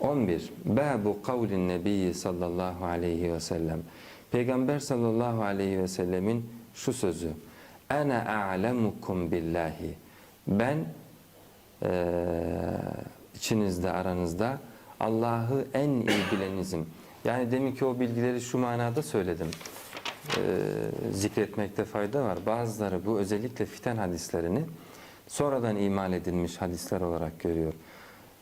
11. Babu kavlin nebiyyi sallallahu aleyhi ve sellem. Peygamber sallallahu aleyhi ve sellemin şu sözü. Ana a'lemukum billahi. Ben eee, içinizde aranızda Allah'ı en iyi bilenizim. Yani demin ki o bilgileri şu manada söyledim. Eee, zikretmekte fayda var. Bazıları bu özellikle fiten hadislerini sonradan imal edilmiş hadisler olarak görüyor.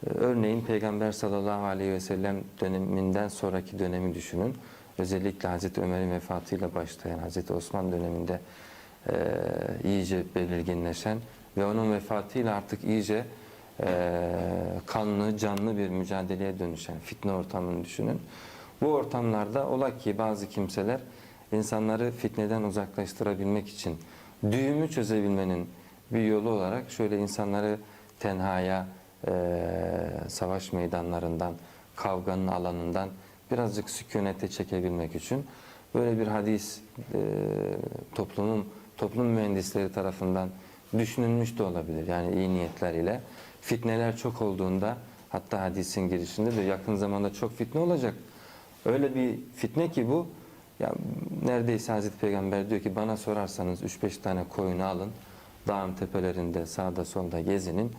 Örneğin Peygamber sallallahu aleyhi ve sellem döneminden sonraki dönemi düşünün. Özellikle Hazreti Ömer'in vefatıyla başlayan Hazreti Osman döneminde e, iyice belirginleşen ve onun vefatıyla artık iyice e, kanlı, canlı bir mücadeleye dönüşen fitne ortamını düşünün. Bu ortamlarda ola ki bazı kimseler insanları fitneden uzaklaştırabilmek için düğümü çözebilmenin bir yolu olarak şöyle insanları tenhaya, savaş meydanlarından, kavganın alanından birazcık sükunete çekebilmek için böyle bir hadis e, toplumun toplum mühendisleri tarafından düşünülmüş de olabilir. Yani iyi niyetler ile fitneler çok olduğunda hatta hadisin girişinde de yakın zamanda çok fitne olacak. Öyle bir fitne ki bu ya neredeyse Hazreti Peygamber diyor ki bana sorarsanız 3-5 tane koyunu alın. Dağın tepelerinde sağda solda gezinin.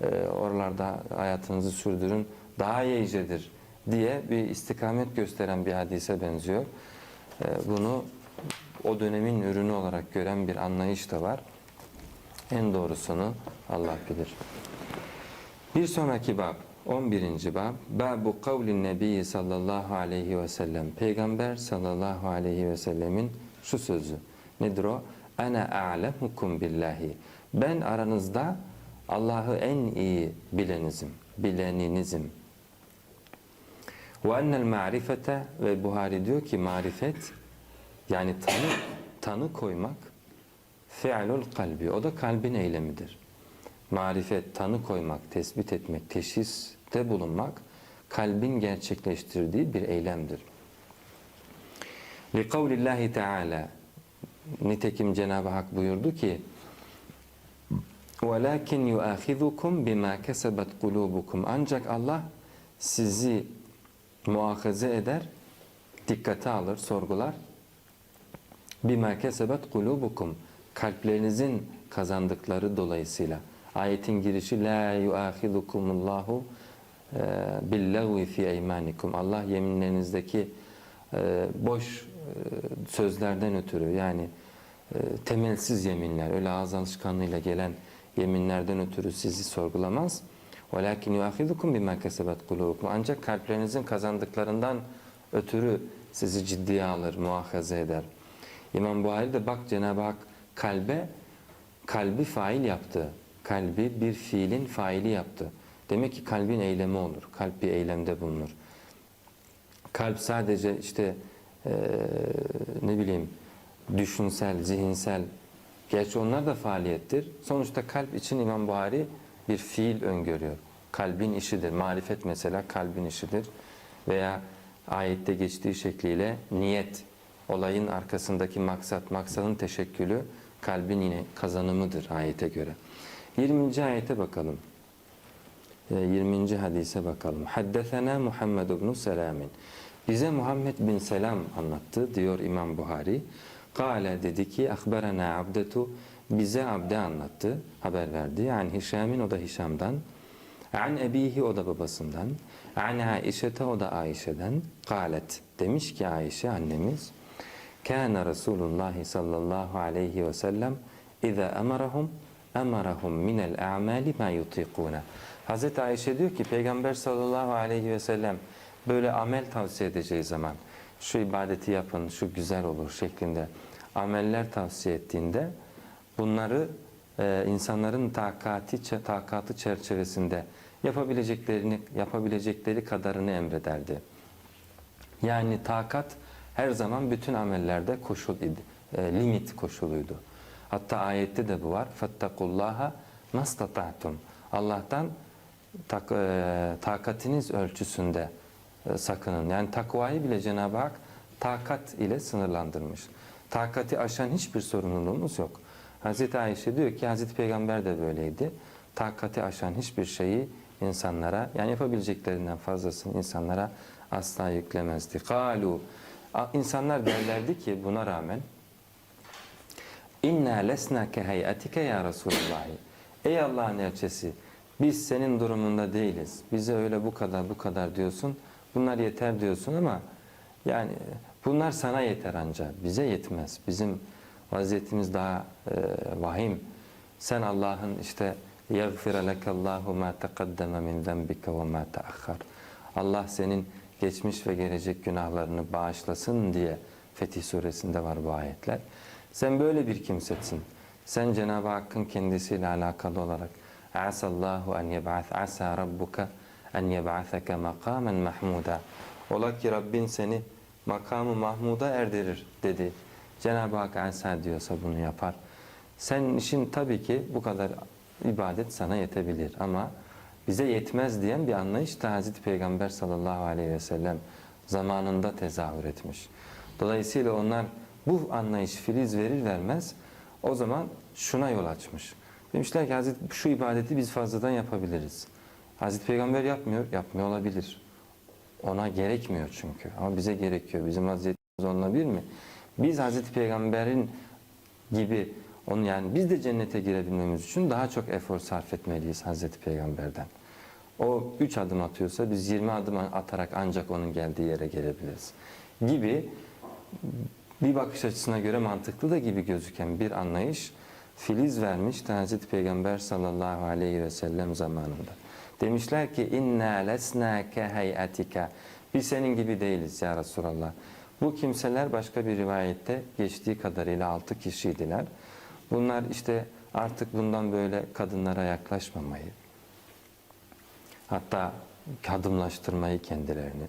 E, oralarda hayatınızı sürdürün. Daha iyicedir diye bir istikamet gösteren bir hadise benziyor. E, bunu o dönemin ürünü olarak gören bir anlayış da var. En doğrusunu Allah bilir. Bir sonraki bab 11. bab Babu kavlin nebiyyi sallallahu aleyhi ve sellem Peygamber sallallahu aleyhi ve sellemin şu sözü nedir o? Ana a'lemukum billahi Ben aranızda Allah'ı en iyi bilenizim, bileninizim. Ve ennel ma'rifete ve Buhari diyor ki marifet yani tanı, tanı koymak fi'lul kalbi. O da kalbin eylemidir. Marifet, tanı koymak, tespit etmek, teşhiste bulunmak kalbin gerçekleştirdiği bir eylemdir. Li kavlillahi teala nitekim Cenab-ı Hak buyurdu ki وَلَكِنْ يُؤَخِذُكُمْ بِمَا كَسَبَتْ قُلُوبُكُمْ Ancak Allah sizi muahaze eder, dikkate alır, sorgular. بِمَا كَسَبَتْ قُلُوبُكُمْ Kalplerinizin kazandıkları dolayısıyla. Ayetin girişi la yuahidukumullahu billahvi fi eymanikum. Allah yeminlerinizdeki e, boş e, sözlerden ötürü yani e, temelsiz yeminler, öyle ağız alışkanlığıyla gelen yeminlerden ötürü sizi sorgulamaz. وَلَكِنْ يُؤَخِذُكُمْ بِمَا كَسَبَتْ قُلُوبُكُمْ Ancak kalplerinizin kazandıklarından ötürü sizi ciddiye alır, muahaze eder. İmam Buhari de bak Cenab-ı Hak kalbe kalbi fail yaptı. Kalbi bir fiilin faili yaptı. Demek ki kalbin eylemi olur. Kalp bir eylemde bulunur. Kalp sadece işte eee, ne bileyim düşünsel, zihinsel gerçi onlar da faaliyettir. Sonuçta kalp için İmam Buhari bir fiil öngörüyor. Kalbin işidir. Marifet mesela kalbin işidir. Veya ayette geçtiği şekliyle niyet, olayın arkasındaki maksat, maksadın teşekkülü kalbin yine kazanımıdır ayete göre. 20. ayete bakalım. Ee, 20. hadise bakalım. Haddesena Muhammed ibn Selam'in. Bize Muhammed bin Selam anlattı diyor İmam Buhari. Kale dedi ki akberena abdetu bize abde anlattı, haber verdi. Yani Hişam'in o da Hişam'dan. An ebihi o da babasından. An Aişete o da Ayşe'den. Kalet demiş ki Ayşe annemiz. Kana Resulullah sallallahu aleyhi ve sellem İza emarahum emarahum minel a'mali ma yutiquna. Hazreti Ayşe diyor ki Peygamber sallallahu aleyhi ve sellem böyle amel tavsiye edeceği zaman şu ibadeti yapın, şu güzel olur şeklinde ameller tavsiye ettiğinde bunları e, insanların takati takatı çerçevesinde yapabileceklerini yapabilecekleri kadarını emrederdi. Yani takat her zaman bütün amellerde koşul idi, e, limit koşuluydu. Hatta ayette de bu var. Fattakullaha mastata'tum. Allah'tan tak, e, takatiniz ölçüsünde sakının. Yani takvayı bile Cenab-ı Hak takat ile sınırlandırmış. Takati aşan hiçbir sorumluluğumuz yok. Hazreti Ayşe diyor ki Hazreti Peygamber de böyleydi. Takati aşan hiçbir şeyi insanlara yani yapabileceklerinden fazlasını insanlara asla yüklemezdi. Kalu insanlar derlerdi ki buna rağmen İnna lesna ke hayatike ya Resulallah. Ey Allah'ın elçisi biz senin durumunda değiliz. Bize öyle bu kadar bu kadar diyorsun. Bunlar yeter diyorsun ama yani bunlar sana yeter ancak bize yetmez. Bizim vaziyetimiz daha e, vahim. Sen Allah'ın işte يَغْفِرَ لَكَ اللّٰهُ مَا تَقَدَّمَ مِنْ ذَنْبِكَ وَمَا تَأَخَّرَ Allah senin geçmiş ve gelecek günahlarını bağışlasın diye Fetih suresinde var bu ayetler. Sen böyle bir kimsesin. Sen Cenab-ı Hakk'ın kendisiyle alakalı olarak Asallahu en yeb'ath asa rabbuka en yeb'atheke makamen mahmuda. Ola ki Rabbin seni makamı mahmuda erdirir dedi. Cenab-ı Hak asa diyorsa bunu yapar. Senin işin tabii ki bu kadar ibadet sana yetebilir ama bize yetmez diyen bir anlayış da Hazreti Peygamber sallallahu aleyhi ve sellem zamanında tezahür etmiş. Dolayısıyla onlar bu anlayış filiz verir vermez o zaman şuna yol açmış. Demişler ki Hazreti şu ibadeti biz fazladan yapabiliriz. Hazreti Peygamber yapmıyor, yapmıyor olabilir. Ona gerekmiyor çünkü. Ama bize gerekiyor. Bizim vaziyetimiz onunla bir mi? Biz Hazreti Peygamber'in gibi onu yani biz de cennete girebilmemiz için daha çok efor sarf etmeliyiz Hazreti Peygamber'den. O 3 adım atıyorsa biz 20 adım atarak ancak onun geldiği yere gelebiliriz. Gibi bir bakış açısına göre mantıklı da gibi gözüken bir anlayış filiz vermiş Hazreti Peygamber sallallahu aleyhi ve sellem zamanında. Demişler ki inna lesna ke hayatika. Biz senin gibi değiliz ya Resulallah. Bu kimseler başka bir rivayette geçtiği kadarıyla altı kişiydiler. Bunlar işte artık bundan böyle kadınlara yaklaşmamayı, hatta kadınlaştırmayı kendilerini,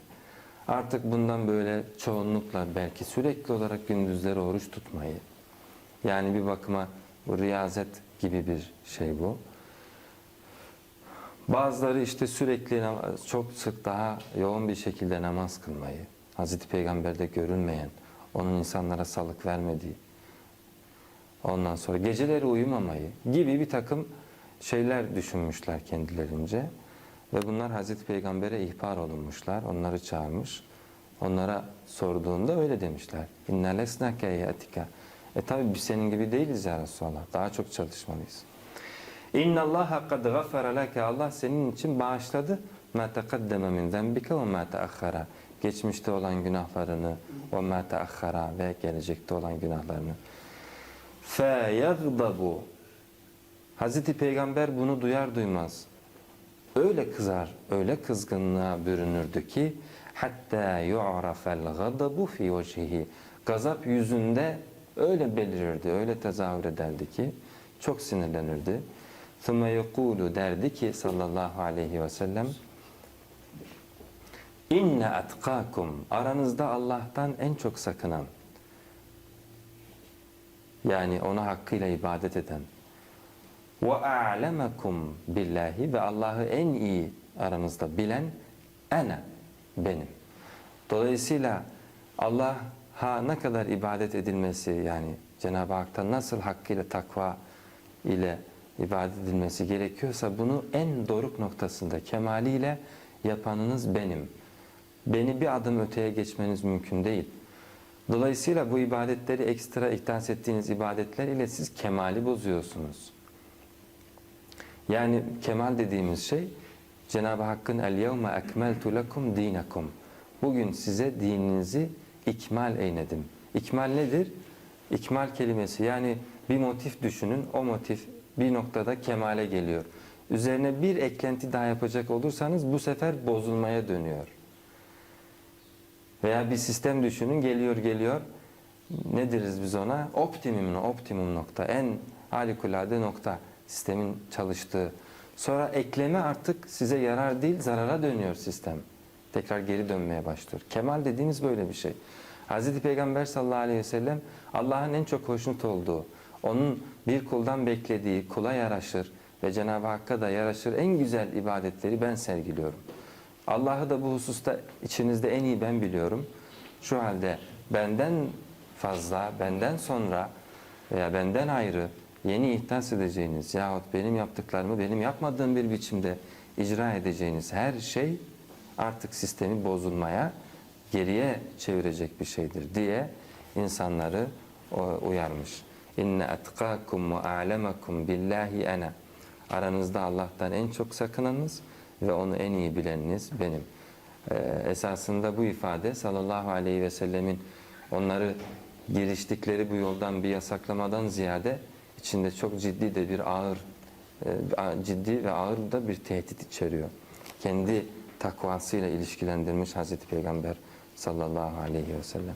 artık bundan böyle çoğunlukla belki sürekli olarak gündüzleri oruç tutmayı, yani bir bakıma riyazet gibi bir şey bu. Bazıları işte sürekli çok sık daha yoğun bir şekilde namaz kılmayı, Hazreti Peygamber'de görülmeyen, onun insanlara salık vermediği, ondan sonra geceleri uyumamayı gibi bir takım şeyler düşünmüşler kendilerince. Ve bunlar Hazreti Peygamber'e ihbar olunmuşlar, onları çağırmış. Onlara sorduğunda öyle demişler. İnna lesna keyatika. E tabi biz senin gibi değiliz ya Resulallah. Daha çok çalışmalıyız. İnna Allah kad gafara leke. Allah senin için bağışladı. Ma taqaddama min zenbike ve ma taakhara. Geçmişte olan günahlarını ve ma taakhara ve gelecekte olan günahlarını. Fe yagdabu. Hazreti Peygamber bunu duyar duymaz öyle kızar, öyle kızgınlığa bürünürdü ki hatta yu'rafel gadabu fi vecihi. Gazap yüzünde öyle belirirdi, öyle tezahür ederdi ki çok sinirlenirdi. ثُمَّ يَقُولُ derdi ki sallallahu aleyhi ve sellem inne atkakum aranızda Allah'tan en çok sakınan yani ona hakkıyla ibadet eden ve a'lemakum billahi ve Allah'ı en iyi aranızda bilen ene benim. Dolayısıyla Allah'a ne kadar ibadet edilmesi yani Cenab-ı Hak'ta nasıl hakkıyla takva ile ibadet edilmesi gerekiyorsa bunu en doruk noktasında kemaliyle yapanınız benim. Beni bir adım öteye geçmeniz mümkün değil. Dolayısıyla bu ibadetleri ekstra ihdas ettiğiniz ibadetler ile siz kemali bozuyorsunuz. Yani kemal dediğimiz şey Cenab-ı Hakk'ın el yevme ekmeltu lekum dinakum. Bugün size dininizi ikmal eyledim. İkmal nedir? İkmal kelimesi yani bir motif düşünün. O motif bir noktada kemale geliyor. Üzerine bir eklenti daha yapacak olursanız bu sefer bozulmaya dönüyor. Veya bir sistem düşünün geliyor geliyor. Ne deriz biz ona? Optimum, optimum nokta. En harikulade nokta sistemin çalıştığı. Sonra ekleme artık size yarar değil zarara dönüyor sistem. Tekrar geri dönmeye başlıyor. Kemal dediğimiz böyle bir şey. Hz. Peygamber sallallahu aleyhi ve sellem Allah'ın en çok hoşnut olduğu, onun bir kuldan beklediği, kula yaraşır ve Cenab-ı Hakk'a da yaraşır en güzel ibadetleri ben sergiliyorum. Allah'ı da bu hususta içinizde en iyi ben biliyorum. Şu halde benden fazla, benden sonra veya benden ayrı yeni ihdas edeceğiniz yahut benim yaptıklarımı benim yapmadığım bir biçimde icra edeceğiniz her şey artık sistemi bozulmaya, geriye çevirecek bir şeydir diye insanları uyarmış. İnne etkakum ve a'lemakum billahi ana. Aranızda Allah'tan en çok sakınanız ve onu en iyi bileniniz benim. Ee, esasında bu ifade sallallahu aleyhi ve sellemin onları giriştikleri bu yoldan bir yasaklamadan ziyade içinde çok ciddi de bir ağır e, ciddi ve ağır da bir tehdit içeriyor. Kendi takvasıyla ilişkilendirmiş Hazreti Peygamber sallallahu aleyhi ve sellem.